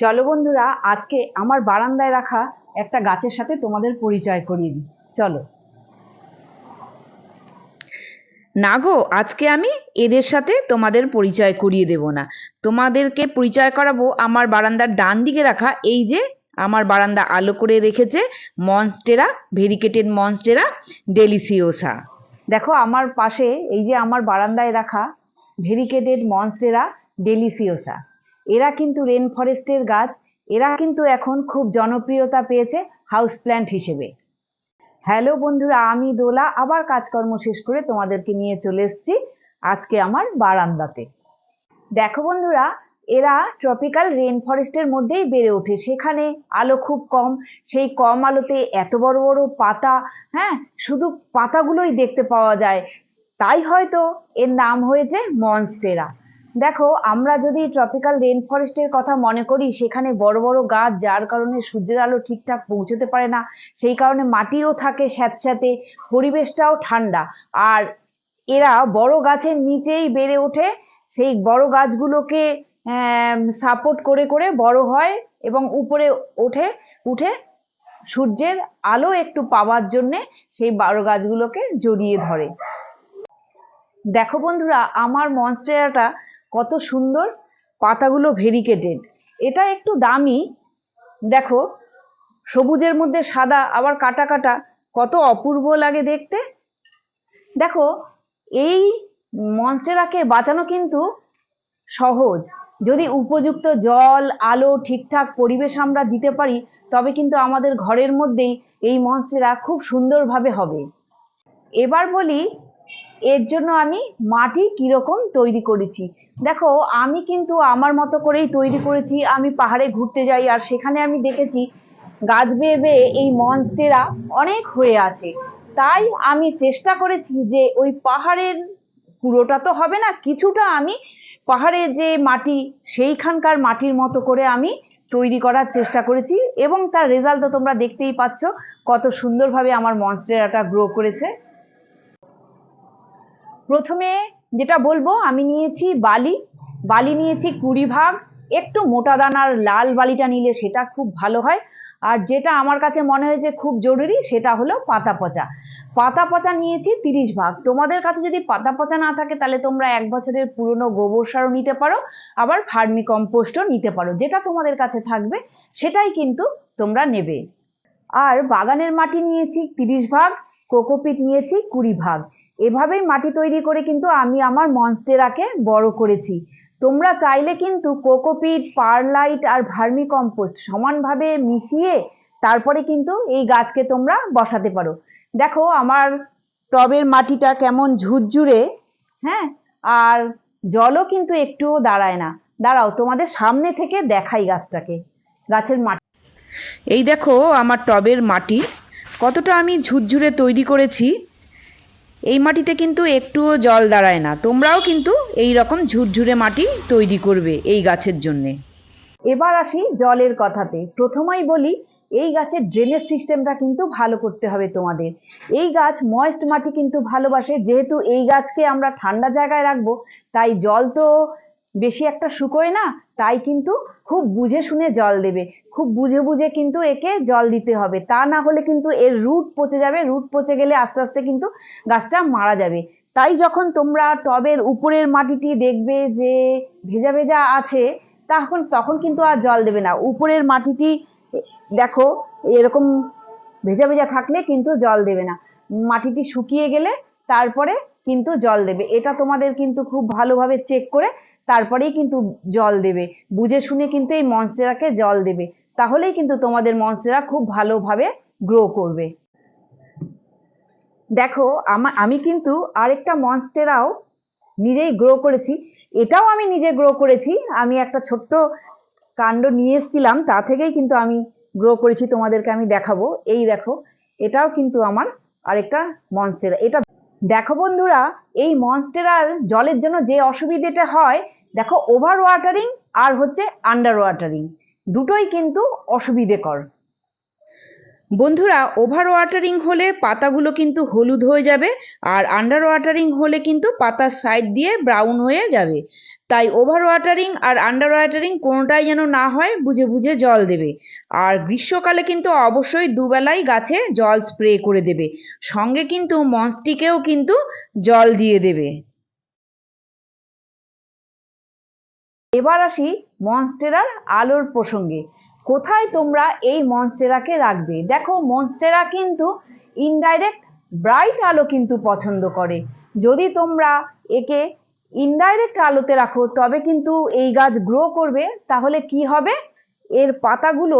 চলো বন্ধুরা, আজকে আমার বারান্দায় রাখা একটা গাছের সাথে তোমাদের পরিচয় করিয়ে দিই। চলো। না গো, আজকে আমি এদের সাথে তোমাদের পরিচয় করিয়ে দেব না। তোমাদেরকে পরিচয় করাবো আমার বারান্দার ডান দিকে রাখা, এই যে আমার বারান্দা আলো করে রেখেছে, মনস্টেরা, ভেরিকেটেড মনস্টেরা, ডেলিসিওসা। দেখো, আমার পাশে এই যে আমার বারান্দায় রাখা, ভেরিকেটেড মনস্টেরা, ডেলিসিওসা। এরা কিন্তু রেন ফরেস্টের গাছ। এরা কিন্তু এখন খুব জনপ্রিয়তা পেয়েছে হাউস প্ল্যান্ট হিসেবে। হ্যালো বন্ধুরা, আমি দোলা। আবার কাজকর্ম শেষ করে তোমাদেরকে নিয়ে চলে এসেছি আজকে আমার বারান্দাতে। দেখো বন্ধুরা, এরা ট্রপিক্যাল রেন ফরেস্টের মধ্যেই বেড়ে ওঠে। সেখানে আলো খুব কম। সেই কম আলোতে এত বড় বড় পাতা হ্যাঁ শুধু পাতাগুলোই দেখতে পাওয়া যায়। তাই হয়তো এর নাম হয়েছে মনস্টেরা দেখো, আমরা যদি ট্রপিক্যাল রেন ফরেস্টের কথা মনে করি, সেখানে বড় বড় গাছ, যার কারণে সূর্যের আলো ঠিকঠাক পৌঁছতে পারে না, সেই কারণে মাটিও থাকে স্যাঁতস্যাঁতে, পরিবেশটাও ঠান্ডা। আর এরা বড় গাছের নিচেই বেড়ে ওঠে, সেই বড় গাছগুলোকে সাপোর্ট করে করে বড় হয় এবং উপরে ওঠে, উঠে সূর্যের আলো একটু পাওয়ার জন্যে সেই বড় গাছগুলোকে জড়িয়ে ধরে। দেখো বন্ধুরা, আমার মনস্টেরাটা কত সুন্দর পাতাগুলো ভেরিকেটেড এটা একটু দামি। দেখো, সবুজের মধ্যে সাদা, আবার কাটা কাটা, কত অপূর্ব লাগে দেখতে। দেখো, এই মনস্টেরাকে বাঁচানো কিন্তু সহজ। যদি উপযুক্ত জল, আলো, ঠিকঠাক পরিবেশ আমরা দিতে পারি, তবে কিন্তু আমাদের ঘরের মধ্যেই এই মনস্টেরা খুব সুন্দরভাবে হবে। এবার বলি এর জন্য আমি মাটি কীরকম তৈরি করেছি। দেখো, আমি কিন্তু আমার মতো করেই তৈরি করেছি, আমি পাহাড়ে ঘুরতে যাই আর সেখানে আমি দেখেছি গাছ বেয়ে বেয়ে এই মনস্টেরা অনেক হয়ে আছে। তাই আমি চেষ্টা করেছি যে ওই পাহাড়ের পুরোটা তো হবে না, কিছুটা আমি পাহাড়ে যে মাটি, সেইখানকার মাটির মতো করে আমি তৈরি করার চেষ্টা করেছি এবং তার রেজাল্ট তো তোমরা দেখতেই পাচ্ছ, কত সুন্দরভাবে আমার মনস্টেরাটা গ্রো করেছে। প্রথমে যেটা বলব, আমি নিয়েছি বালি। বালি নিয়েছি কুড়ি ভাগ। একটু মোটা দানার লাল বালিটা নিলে সেটা খুব ভালো হয়। আর যেটা আমার কাছে মনে হয়েছে খুব জরুরি, সেটা হলো পাতা পচা। পাতা পচা নিয়েছি তিরিশ ভাগ। তোমাদের কাছে যদি পাতা পচা না থাকে, তাহলে তোমরা এক বছরের পুরনো গোবর সারও নিতে পারো, আবার ফার্মি কম্পোস্টও নিতে পারো। যেটা তোমাদের কাছে থাকবে, সেটাই কিন্তু তোমরা নেবে। আর বাগানের মাটি নিয়েছি তিরিশ ভাগ, কোকোপিট নিয়েছি কুড়ি ভাগ। এভাবেই মাটি তৈরি করে কিন্তু আমি আমার মনস্টেরাকে বড় করেছি। তোমরা চাইলে কিন্তু কোকোপিট, পারলাইট আর ভার্মি কম্পোস্ট সমানভাবে মিশিয়ে তারপরে কিন্তু এই গাছকে তোমরা বসাতে পারো। দেখো আমার টবের মাটিটা কেমন ঝুরঝুরে হ্যাঁ? আর জলও কিন্তু একটুও দাঁড়ায় না। দাঁড়াও, তোমাদের সামনে থেকে দেখাই গাছটাকে, গাছের মাটি। এই দেখো আমার টবের মাটি, কতটা আমি ঝুরঝুরে তৈরি করেছি। এই মাটিতে কিন্তু একটুও জল দাঁড়ায় না। তোমরাও কিন্তু এই রকম ঝুরঝুরে মাটি তৈরি করবে এই গাছের জন্যে। এবার আসি জলের কথাতে। প্রথমেই বলি, এই গাছের ড্রেনেজ সিস্টেমটা কিন্তু ভালো করতে হবে তোমাদের। এই গাছ ময়েস্ট মাটি কিন্তু ভালোবাসে। যেহেতু এই গাছকে আমরা ঠান্ডা জায়গায় রাখব, তাই জল তো বেশি একটা শুকোয় না, তাই কিন্তু খুব বুঝে শুনে জল দেবে। খুব বুঝে বুঝে কিন্তু একে জল দিতে হবে। তা না হলে কিন্তু এর রুট পচে যাবে। রুট পচে গেলে আস্তে আস্তে কিন্তু গাছটা মারা যাবে। তাই যখন তোমরা টবের উপরের মাটিটি দেখবে যে ভেজা ভেজা আছে, তখন তখন কিন্তু আর জল দেবে না। উপরের মাটিটি, দেখো, এরকম ভেজা ভেজা থাকলে কিন্তু জল দেবে না। মাটিটি শুকিয়ে গেলে তারপরে কিন্তু জল দেবে। এটা তোমাদের কিন্তু খুব ভালোভাবে চেক করে তারপরেই কিন্তু জল দেবে। বুঝে শুনে কিন্তু এই মনস্টেরাকে জল দেবে। তাহলেই কিন্তু তোমাদের মনস্টেরা খুব ভালোভাবে গ্রো করবে। দেখো, আমা, আমি কিন্তু আরেকটা মনস্টেরাও নিজেই গ্রো করেছি। এটাও আমি নিজে গ্রো করেছি। আমি একটা ছোট্ট কাণ্ড নিয়ে এসেছিলাম, তা থেকেই কিন্তু আমি গ্রো করেছি। তোমাদেরকে আমি দেখাবো। এই দেখো, এটাও কিন্তু আমার আরেকটা মনস্টেরা। এটা, দেখো বন্ধুরা, এই মনস্টেরার জলের জন্য যে অসুবিধেটা হয় দেখো ওভার ওয়াটারিং আর হচ্ছে আন্ডার ওয়াটারিং দুটোই কিন্তু অসুবিধেকর। বন্ধুরা ওভার ওয়াটারিং হলে পাতাগুলো কিন্তু হলুদ হয়ে যাবে আর আন্ডার ওয়াটারিং হলে কিন্তু পাতার সাইড দিয়ে ব্রাউন হয়ে যাবে। তাই ওভার ওয়াটারিং আর আন্ডার ওয়াটারিং কোনোটাই যেন না হয়, বুঝে বুঝে জল দেবে। আর গ্রীষ্মকালে কিন্তু অবশ্যই দুবেলাই গাছে জল স্প্রে করে দেবে। সঙ্গে কিন্তু মনস্টিকেও কিন্তু জল দিয়ে দেবে। এবার আসি মনস্টেরার আলোর প্রসঙ্গে। কোথায় তোমরা এই মনস্টেরাকে রাখবে? দেখো, মনস্টেরা কিন্তু ইনডাইরেক্ট ব্রাইট আলো কিন্তু পছন্দ করে। যদি তোমরা একে ইনডাইরেক্ট আলোতে রাখো, তবে কিন্তু এই গাছ গ্রো করবে। তাহলে কি হবে? এর পাতাগুলো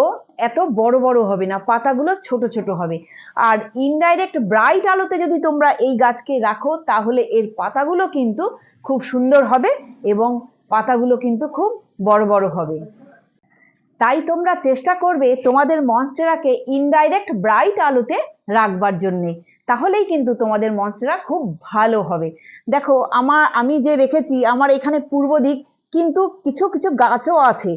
এত বড় বড় হবে না, পাতাগুলো ছোট ছোট হবে। আর ইনডাইরেক্ট ব্রাইট আলোতে যদি তোমরা এই গাছকে রাখো, তাহলে এর পাতাগুলো কিন্তু খুব সুন্দর হবে এবং পাতাগুলো কিন্তু খুব বড় বড় হবে। তাই তোমরা চেষ্টা করবে তোমাদের মনস্টেরাকে ইনডাইরেক্ট ব্রাইট আলোতে রাখবার জন্যে। তাহলেই কিন্তু তোমাদের মনস্টেরা খুব ভালো হবে। দেখো আমার আমি যে রেখেছি, আমার এখানে পূর্ব দিক কিন্তু কিছু কিছু গাছও আছে।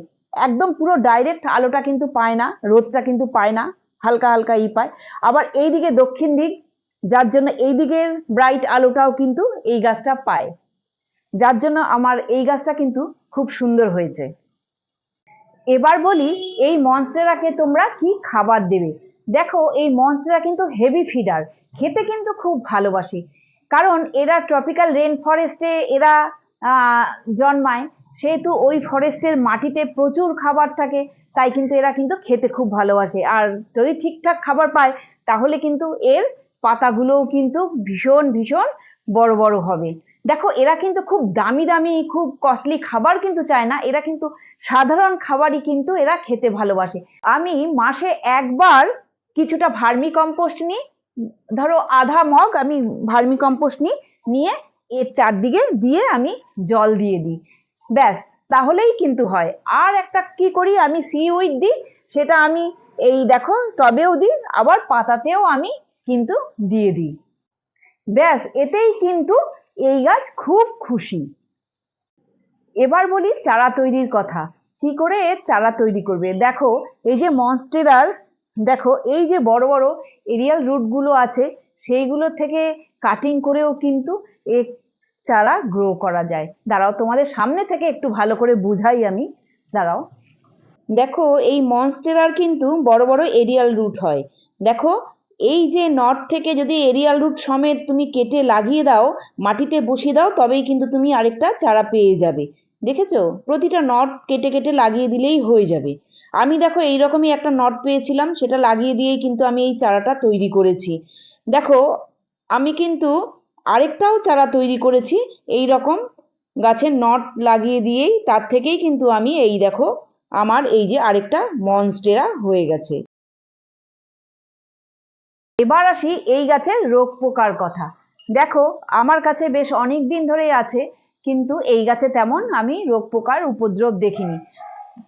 একদম পুরো ডাইরেক্ট আলোটা কিন্তু পায় না, রোদটা কিন্তু পায় না, হালকা হালকা ই পায়। আবার এই দিকে দক্ষিণ দিক, যার জন্য এই দিকের ব্রাইট আলোটাও কিন্তু এই গাছটা পায়। যার জন্য আমার এই গাছটা কিন্তু খুব সুন্দর হয়েছে। এবার বলি, এই মনস্টেরাকে তোমরা কি খাবার দেবে? দেখো, এই মনস্টেরা কিন্তু হেভি ফিডার খেতে কিন্তু খুব ভালোবাসে। কারণ এরা ট্রপিক্যাল রেন ফরেস্টে এরা জন্মায়, সেহেতু ওই ফরেস্টের মাটিতে প্রচুর খাবার থাকে, তাই কিন্তু এরা কিন্তু খেতে খুব ভালোবাসে। আর যদি ঠিকঠাক খাবার পায়, তাহলে কিন্তু এর পাতাগুলোও কিন্তু ভীষণ ভীষণ বড় বড় হবে। দেখো, এরা কিন্তু খুব দামি দামি, খুব কস্টলি খাবার কিন্তু চায় না। এরা কিন্তু সাধারণ খাবারই কিন্তু এরা খেতে ভালোবাসে। আমি মাসে একবার কিছুটা ভার্মি কম্পোস্ট নিই, ধরো আধা মগ আমি ভার্মি কম্পোস্ট নিই, নিয়ে এর চারদিকে দিয়ে আমি জল দিয়ে দিই। ব্যাস, তাহলেই কিন্তু হয়। আর একটা কি করি, আমি সি উইড দিই, সেটা আমি এই দেখো, টবেও দিই, আবার পাতাতেও আমি কিন্তু দিয়ে দিই। ব্যাস, এতেই কিন্তু এই গাছ খুব খুশি। এবার বলি চারা তৈরির কথা। কি করে চারা তৈরি করবে? দেখো, এই যে মনস্টেরার দেখো, এই যে বড় বড় এরিয়াল রুটগুলো আছে, সেইগুলো থেকে কাটিং করেও কিন্তু এ চারা গ্রো করা যায়। দাঁড়াও, তোমাদের সামনে থেকে একটু ভালো করে বুঝাই আমি। দাঁড়াও। দেখো, এই মনস্টেরার কিন্তু বড় বড় এরিয়াল রুট হয়। দেখো এই যে নট থেকে যদি এরিয়াল রুট সমেত তুমি কেটে লাগিয়ে দাও, মাটিতে বসিয়ে দাও, তবেই কিন্তু তুমি আরেকটা চারা পেয়ে যাবে। দেখেছ? প্রতিটা নট কেটে কেটে লাগিয়ে দিলেই হয়ে যাবে। আমি দেখো এই রকমই একটা নট পেয়েছিলাম, সেটা লাগিয়ে দিয়েই কিন্তু আমি এই চারাটা তৈরি করেছি। দেখো, আমি কিন্তু আরেকটাও চারা তৈরি করেছি এই রকম গাছের নট লাগিয়ে দিয়েই, তার থেকেই কিন্তু আমি এই দেখো, আমার এই যে আরেকটা মনস্টেরা হয়ে গেছে। এবার আসি এই গাছের রোগ পোকার কথা। দেখো, আমার কাছে বেশ অনেক দিন ধরেই আছে, কিন্তু এই গাছে তেমন আমি রোগ পোকার উপদ্রব দেখিনি।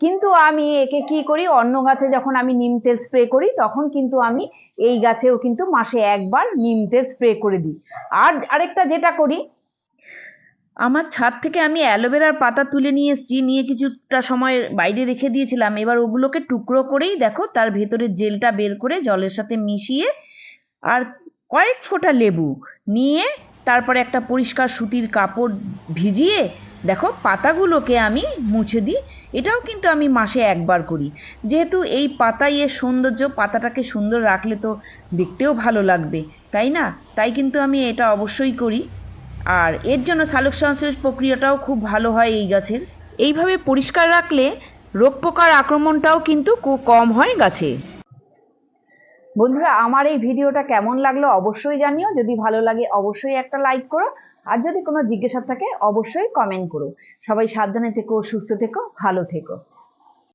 কিন্তু আমি একে কি করি, অন্য গাছে যখন আমি নিম তেল স্প্রে করি, তখন কিন্তু আমি এই গাছেও কিন্তু মাসে একবার নিম তেল স্প্রে করে দিই। আর আরেকটা যেটা করি, আমার ছাদ থেকে আমি অ্যালোভেরার পাতা তুলে নিয়ে এসেছি, নিয়ে কিছুটা সময় বাইরে রেখে দিয়েছিলাম। এবার ওগুলোকে টুকরো করেই দেখো, তার ভেতরে জেলটা বের করে জলের সাথে মিশিয়ে আর কয়েক ফোঁটা লেবু নিয়ে তারপরে একটা পরিষ্কার সুতির কাপড় ভিজিয়ে দেখো, পাতাগুলোকে আমি মুছে দিই। এটাও কিন্তু আমি মাসে একবার করি। যেহেতু এই পাতাই এর সৌন্দর্য, পাতাটাকে সুন্দর রাখলে তো দেখতেও ভালো লাগবে, তাই না? তাই কিন্তু আমি এটা অবশ্যই করি। আর এর জন্য সালোক সংশ্লেষ প্রক্রিয়াটাও খুব ভালো হয় এই গাছের। এইভাবে পরিষ্কার রাখলে রোগ পোকার আক্রমণটাও কিন্তু কম হয় গাছে। বন্ধুরা, আমার এই ভিডিওটা কেমন লাগল অবশ্যই জানিও। যদি ভালো লাগে, অবশ্যই একটা লাইক করো। আর যদি কোনো জিজ্ঞাসা থাকে, অবশ্যই কমেন্ট করো। সবাই সাবধানে থেকো, সুস্থ থেকো, ভালো থেকো।